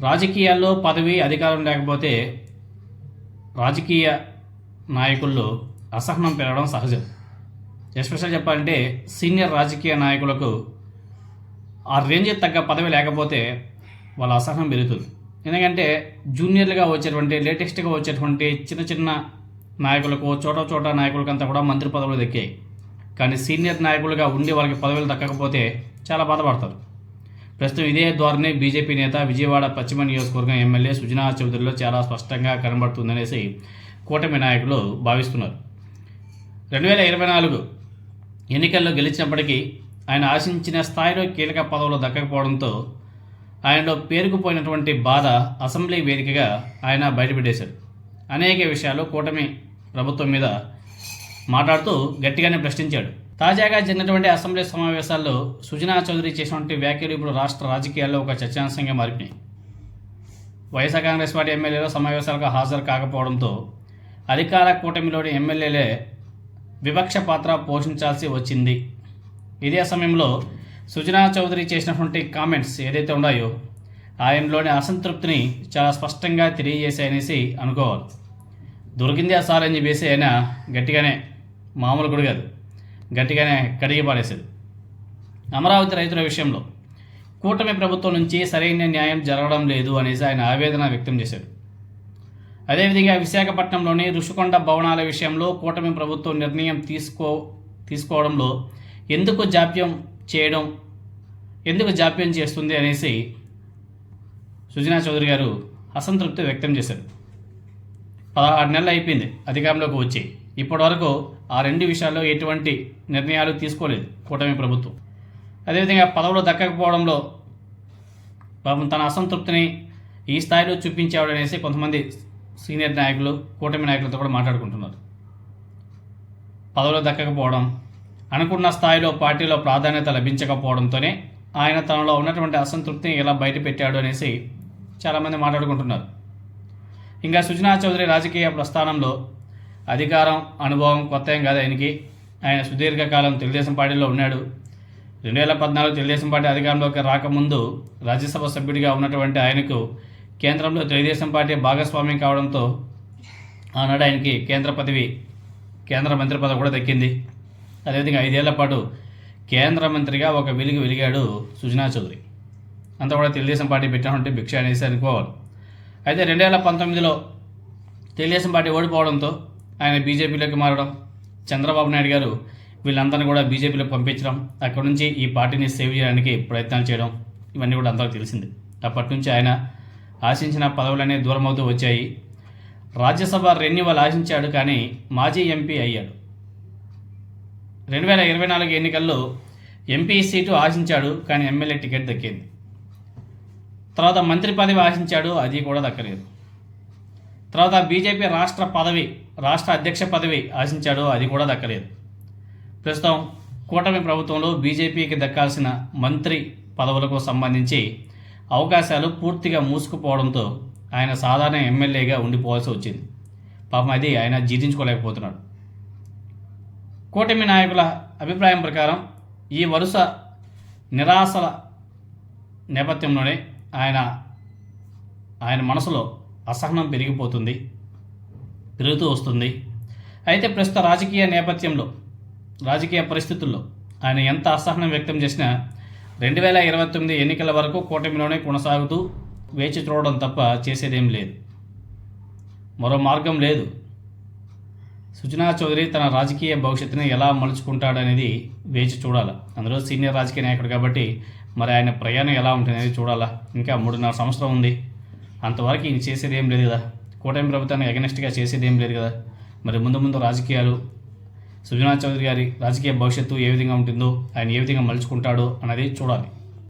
రాజకీయాల్లో పదవి అధికారం లేకపోతే రాజకీయ నాయకుల్లో అసహనం పెరగడం సహజం. ఎస్పెషల్ చెప్పాలంటే సీనియర్ రాజకీయ నాయకులకు ఆ రేంజ్ తగ్గ పదవి లేకపోతే వాళ్ళ అసహనం పెరుగుతుంది. ఎందుకంటే జూనియర్లుగా వచ్చేటువంటి లేటెస్ట్గా వచ్చేటువంటి చిన్న చిన్న నాయకులకు చోట చోట నాయకులకంతా కూడా మంత్రి పదవులు దక్కాయి. కానీ సీనియర్ నాయకులుగా ఉండి వాళ్ళకి పదవులు దక్కకపోతే చాలా బాధపడతారు. ప్రస్తుతం ఇదే ధోరణి బీజేపీ నేత విజయవాడ పశ్చిమ నియోజకవర్గం ఎమ్మెల్యే సుజనా చౌదరిలో చాలా స్పష్టంగా కనబడుతుందనేసి కూటమి నాయకులు భావిస్తున్నారు. రెండు వేల ఇరవై నాలుగు ఎన్నికల్లో గెలిచినప్పటికీ ఆయన ఆశించిన స్థాయిలో కీలక పదవులు దక్కకపోవడంతో ఆయనలో పేరుకుపోయినటువంటి బాధ అసెంబ్లీ వేదికగా ఆయన బయటపెట్టేశారు. అనేక విషయాలు కూటమి ప్రభుత్వం మీద మాట్లాడుతూ గట్టిగానే ప్రశ్నించాడు. తాజాగా జరిగినటువంటి అసెంబ్లీ సమావేశాల్లో సుజనా చౌదరి చేసినటువంటి వ్యాఖ్యలు ఇప్పుడు రాష్ట్ర రాజకీయాల్లో ఒక చర్చాంశంగా మారిపోయాయి వైఎస్ఆర్ కాంగ్రెస్ పార్టీ ఎమ్మెల్యేలు సమావేశాలకు హాజరు కాకపోవడంతో అధికార కూటమిలోని ఎమ్మెల్యేలే వివక్ష పాత్ర పోషించాల్సి వచ్చింది. ఇదే సమయంలో సుజనా చౌదరి చేసినటువంటి కామెంట్స్ ఏదైతే ఉన్నాయో ఆయనలోని అసంతృప్తిని చాలా స్పష్టంగా తెలియజేశాయనేసి అనుకోవాలి. దొరికింది సార్ అని చెప్పేసి ఆయన గట్టిగానే మామూలు కూడా కాదు. గట్టిగానే కడిగి పారేశాడు అమరావతి రైతుల విషయంలో కూటమి ప్రభుత్వం నుంచి సరైన న్యాయం జరగడం లేదు అనేసి ఆయన ఆవేదన వ్యక్తం చేశాడు అదేవిధంగా విశాఖపట్నంలోని ఋషికొండ భవనాల విషయంలో కూటమి ప్రభుత్వం నిర్ణయం తీసుకో తీసుకోవడంలో ఎందుకు జాప్యం చేయడం ఎందుకు జాప్యం చేస్తుంది అనేసి సుజనా చౌదరి గారు అసంతృప్తి వ్యక్తం చేశారు. పదహారు నెలలు అయిపోయింది అధికారంలోకి వచ్చి. ఇప్పటివరకు ఆ రెండు విషయాల్లో ఎటువంటి నిర్ణయాలు తీసుకోలేదు కూటమి ప్రభుత్వం. అదేవిధంగా పదవులు దక్కకపోవడంలో పాపం తన అసంతృప్తిని ఈ స్థాయిలో చూపించాడు అనేసి కొంతమంది సీనియర్ నాయకులు కూటమి నాయకులతో కూడా మాట్లాడుకుంటున్నారు. పదవులు దక్కకపోవడం అనుకున్న స్థాయిలో పార్టీలో ప్రాధాన్యత లభించకపోవడంతోనే ఆయన తనలో ఉన్నటువంటి అసంతృప్తిని ఇలా బయటపెట్టాడు అనేసి చాలామంది మాట్లాడుకుంటున్నారు. ఇంకా సుజనా చౌదరి రాజకీయ ప్రస్థానంలో అధికారం అనుభవం కొత్త ఏం కాదు ఆయనకి. ఆయన సుదీర్ఘకాలం తెలుగుదేశం పార్టీలో ఉన్నాడు. రెండు వేల పద్నాలుగు తెలుగుదేశం పార్టీ అధికారంలోకి రాకముందు రాజ్యసభ సభ్యుడిగా ఉన్నటువంటి ఆయనకు కేంద్రంలో తెలుగుదేశం పార్టీ భాగస్వామ్యం కావడంతో ఆనాడు ఆయనకి కేంద్ర పదవి కేంద్ర మంత్రి పదవి కూడా దక్కింది. అదేవిధంగా ఐదేళ్ళ పాటు కేంద్ర మంత్రిగా ఒక వెలుగు వెలిగాడు సుజనా చౌదరి. అంతా కూడా తెలుగుదేశం పార్టీ పెట్టినటువంటి భిక్ష అనేసి అనుకోవాలి. అయితే రెండు వేల పంతొమ్మిదిలో తెలుగుదేశం పార్టీ ఓడిపోవడంతో ఆయన బీజేపీలోకి మారడం చంద్రబాబు నాయుడు గారు వీళ్ళందరినీ కూడా బీజేపీలోకి పంపించడం అక్కడి నుంచి ఈ పార్టీని సేవ్ చేయడానికి ప్రయత్నాలు చేయడం ఇవన్నీ కూడా అందరికీ తెలిసింది. అప్పటి నుంచి ఆయన ఆశించిన పదవులనే దూరం అవుతూ వచ్చాయి. రాజ్యసభ రెన్యువల్ ఆశించాడు కానీ మాజీ ఎంపీ అయ్యాడు. రెండు వేల ఇరవై నాలుగు ఎన్నికల్లో ఎంపీ సీటు ఆశించాడు కానీ ఎమ్మెల్యే టికెట్ దక్కింది. తర్వాత మంత్రి పదవి ఆశించాడు అది కూడా దక్కలేదు. తర్వాత బీజేపీ రాష్ట్ర పదవి రాష్ట్ర అధ్యక్ష పదవి ఆశించాడు. అది కూడా దక్కలేదు. ప్రస్తుతం కూటమి ప్రభుత్వంలో బీజేపీకి దక్కాల్సిన మంత్రి పదవులకు సంబంధించి అవకాశాలు పూర్తిగా మూసుకుపోవడంతో ఆయన సాధారణ ఎమ్మెల్యేగా ఉండిపోవాల్సి వచ్చింది. పాపం అది ఆయన జీర్ణించుకోలేకపోతున్నాడు. కూటమి నాయకుల అభిప్రాయం ప్రకారం ఈ వరుస నిరాశల నేపథ్యంలోనే ఆయన ఆయన మనసులో అసహనం పెరిగిపోతుంది పెరుగుతూ వస్తుంది. అయితే ప్రస్తుత రాజకీయ నేపథ్యంలో రాజకీయ పరిస్థితుల్లో ఆయన ఎంత అసహనం వ్యక్తం చేసినా రెండు వేల ఇరవై తొమ్మిది ఎన్నికల వరకు కూటమిలోనే కొనసాగుతూ వేచి చూడడం తప్ప చేసేదేం లేదు. మరో మార్గం లేదు. సుజనా చౌదరి తన రాజకీయ భవిష్యత్తుని ఎలా మలుచుకుంటాడనేది వేచి చూడాలి. అందులో సీనియర్ రాజకీయ నాయకుడు కాబట్టి మరి ఆయన ప్రయాణం ఎలా ఉంటుందనేది చూడాలా. ఇంకా మూడున్నర సంవత్సరం ఉంది. అంతవరకు ఈయన చేసేది ఏం లేదు కదా. కూటమి ప్రభుత్వాన్ని అగెనెస్ట్గా చేసేది ఏం లేదు కదా. మరి ముందు ముందు రాజకీయాలు సుజనా చౌదరి గారి రాజకీయ భవిష్యత్తు ఏ విధంగా ఉంటుందో ఆయన ఏ విధంగా మలుచుకుంటాడో అనేది చూడాలి.